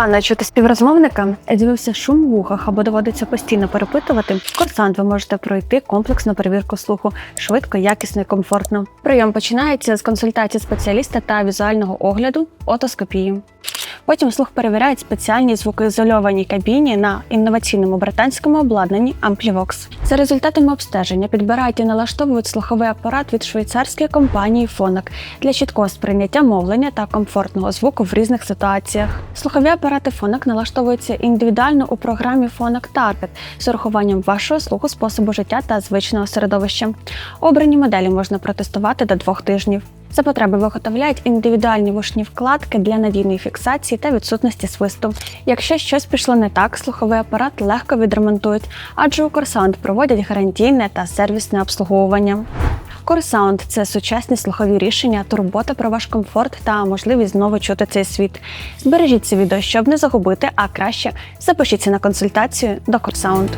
Погано чути співрозмовника. дивився шум в вухах або доводиться постійно перепитувати. Курсант ви можете пройти комплексну перевірку слуху швидко, якісно і комфортно. Прийом починається з консультації спеціаліста та візуального огляду отоскопії. Потім слух перевіряють в спеціальній звукоізольованій кабіні на інноваційному британському обладнанні Amplivox. За результатами обстеження підбирають і налаштовують слуховий апарат від швейцарської компанії Phonak для чіткого сприйняття мовлення та комфортного звуку в різних ситуаціях. Слухові апарати Phonak налаштовуються індивідуально у програмі Phonak Target з урахуванням вашого слуху, способу життя та звичного середовища. Обрані моделі можна протестувати до двох тижнів. За потреби виготовляють індивідуальні вушні вкладки для надійної фіксації та відсутності свисту. Якщо щось пішло не так, слуховий апарат легко відремонтують, адже у Корсаунд проводять гарантійне та сервісне обслуговування. Корсаунд це сучасні слухові рішення, турбота про ваш комфорт та можливість знову чути цей світ. Збережіть це відео, щоб не загубити, а краще запишіться на консультацію до Корсаунд.